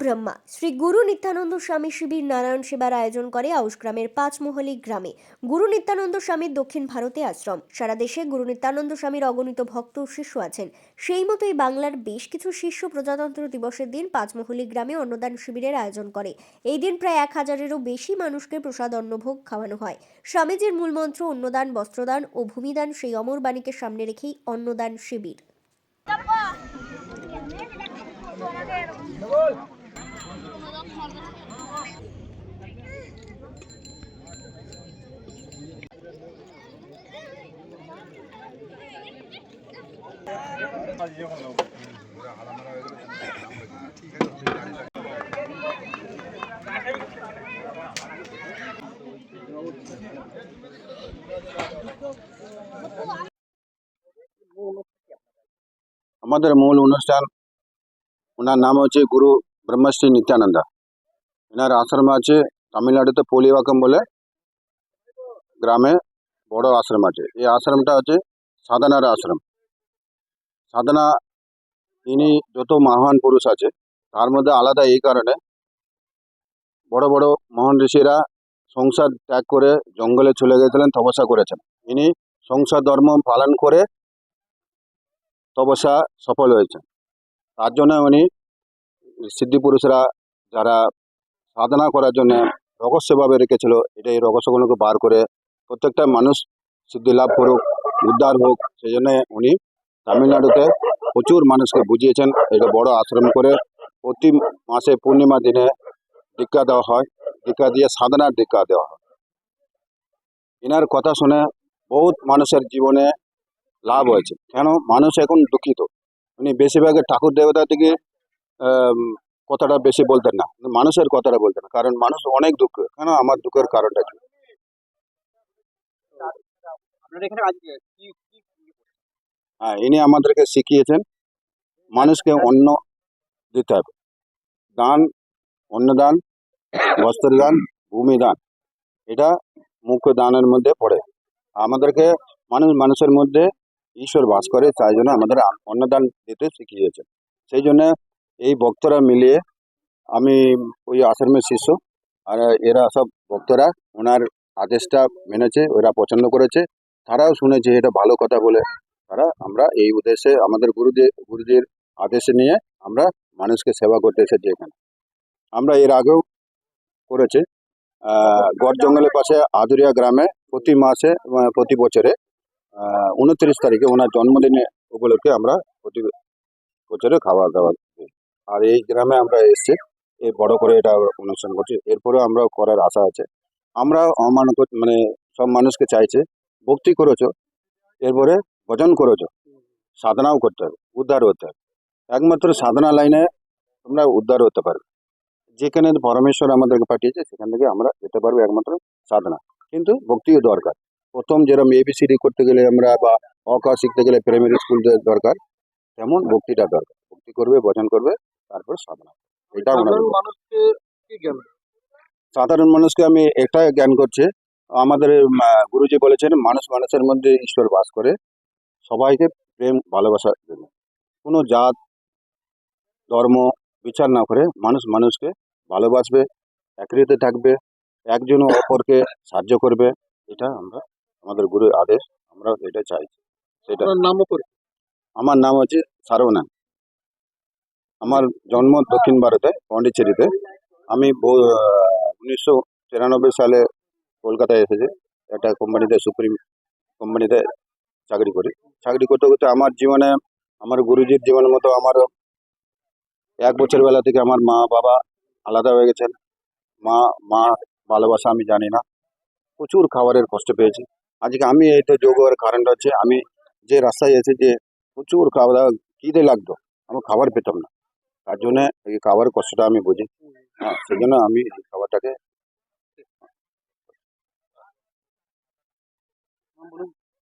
ব্রহ্মা। শ্রী গুরু নিত্যানন্দ স্বামী শিবির নারায়ণ সেবার আয়োজন করে আউশগ্রামের পাঁচমহলী গ্রামে। গুরু নিত্যানন্দ স্বামীর দক্ষিণ ভারতে আশ্রম। সারা দেশে গুরু নিত্যানন্দ স্বামীর অগণিত ভক্ত ও শিষ্য আছেন। সেই মতোই বাংলার বেশ কিছু শিষ্য প্রজাতন্ত্র দিবসের দিন পাঁচমহলী গ্রামে অন্নদান শিবিরের আয়োজন করে। এই দিন প্রায় এক হাজারেরও বেশি মানুষকে প্রসাদ অন্নভোগ খাওয়ানো হয়। স্বামীজির মূলমন্ত্র অন্নদান, বস্ত্রদান ও ভূমিদান সেই অমর বাণীকে সামনে রেখেই অন্নদান শিবির। আমাদের মূল অনুষ্ঠান ওনার নাম হচ্ছে গুরু ব্রহ্মশ্রী নিত্যানন্দা। এনার আশ্রম আছে, তামিলনাড়ুতে পলিবাকম বলে, গ্রামে বড় আশ্রম আছে। এই আশ্রমটা হচ্ছে সাধনার আশ্রম। সাধনা তিনি যত মহান পুরুষ আছে, তার মধ্যে আলাদা এই কারণে, বড় বড় মহান ঋষিরা সংসার ত্যাগ করে জঙ্গলে চলে গেছিলেন, তপস্যা করেছেন। ইনি সংসার ধর্ম পালন করে তপস্যা সফল হয়েছেন। তার জন্য উনি সিদ্ধি পুরুষরা, যারা সাধনা করার জন্য রহস্যভাবে রেখেছিল। এটা এই রহস্যগুলোকে বার করে প্রত্যেকটা মানুষ সিদ্ধি লাভ করুক, উদ্ধার হোক সেই জন্য উনি তামিলনাড়ুতে প্রচুর মানুষকে বুঝিয়েছেন। এটা বড় আশ্রম করে প্রতি মাসে পূর্ণিমা দিনে দীক্ষা দেওয়া হয়। দীক্ষা দিয়ে সাধনার দীক্ষা দেওয়া হয়। এনার কথা শুনে বহুত মানুষের জীবনে লাভ হয়েছে। কেন? মানুষ এখন দুঃখিত। উনি বেশিরভাগের ঠাকুর দেবতা থেকে কথাটা বেশি বলতেন না মানুষের কথাটা বলতেন না কারণ মানুষ অনেক দুঃখ কেন আমার দুঃখের কারণটা কি? হ্যাঁ ইনি আমাদেরকে শিখিয়েছেন মানুষকে অন্য দিতে হবে। দান অন্নদান বস্ত্রদান ভূমিদান এটা মুখ্য দানের মধ্যে পড়ে। আমাদেরকে মানুষ মানুষের মধ্যে ঈশ্বর বাস করে তাই জন্য আমাদের অন্নদান দিতে শিখিয়েছেন। সেই জন্য এই ভক্তরা মিলিয়ে আমি ওই আশ্রমের শিষ্য আর এরা সব ভক্তরা ওনার আদেশটা মেনেছে, ওরা পছন্দ করেছে। তারাও শুনেছে এটা ভালো কথা বলে। তারা আমরা এই উদ্দেশ্যে আমাদের গুরুদেব গুরুজির আদেশে নিয়ে আমরা মানুষকে সেবা করতে এসেছি এখানে। আমরা এর আগেও করেছি। গড় জঙ্গলের পাশে আদুরিয়া গ্রামে প্রতি মাসে প্রতি বছরে উনত্রিশ তারিখে ওনার জন্মদিনে উপলক্ষে আমরা প্রতি বছরে খাওয়া দাওয়া আর এই গ্রামে আমরা এসেছি। এই বড় করে এটা অনুষ্ঠান করছি। এরপরেও আমরা করার আশা আছে। আমরা অমানত মানে সব মানুষকে চাইছে, ভক্তি করেছ, এরপরে ভজন করেছ, সাধনাও করতে হবে, উদ্ধার হতে হবে। একমাত্র সাধনা লাইনে তোমরা উদ্ধার হতে পারবে। যেখানে পরমেশ্বর আমাদেরকে পাঠিয়েছে, সেখান থেকে আমরা যেতে পারব একমাত্র সাধনা। কিন্তু ভক্তিও দরকার। প্রথম যেরকম এবিসিডি করতে গেলে আমরা বা অকা শিখতে গেলে প্রাইমারি স্কুল দরকার, তেমন ভক্তিটা দরকার। ভক্তি করবে, ভজন করবে তারপর সাধনা এটা সাধারণ মানুষকে কি জ্ঞান সাধারণ মানুষকে আমি একটা জ্ঞান করছি। আমাদের গুরুজি বলেছেন মানুষ মানুষের মধ্যে ঈশ্বর বাস করে। সবাইকে প্রেম ভালোবাসার জন্য কোনো জাত ধর্ম বিচার না করে মানুষ মানুষকে ভালোবাসবে একরিতে থাকবে একজন অপরকে সাহায্য করবে। এটা আমরা আমাদের গুরুর আদেশ আমরা এটা চাইছি। সেটা করে আমার নাম হচ্ছে সারবনাথ আমার জন্ম দক্ষিণ ভারতে, পন্ডিচেরিতে। আমি উনিশশো তিরানব্বই সালে কলকাতায় এসেছি। একটা কোম্পানিতে সুপ্রিম, কোম্পানিতে চাকরি করি। চাকরি করতে করতে আমার জীবনে, আমার গুরুজির জীবনের মতো আমার এক বছর বেলা থেকে আমার মা, বাবা আলাদা হয়ে গেছেন। মা মা ভালোবাসা আমি জানি না। প্রচুর খাবারের কষ্ট পেয়েছি। আজকে আমি এই তো যোগ হওয়ার কারণটা হচ্ছে, আমি যে রাস্তায় এসে যে প্রচুর খাওয়া দাওয়া কী খিদে লাগতো। আমি খাবার পেতাম না। তার জন্য এই খাবারের কষ্টটা আমি বুঝি। হ্যাঁ সেই জন্য আমি এই খাবারটাকে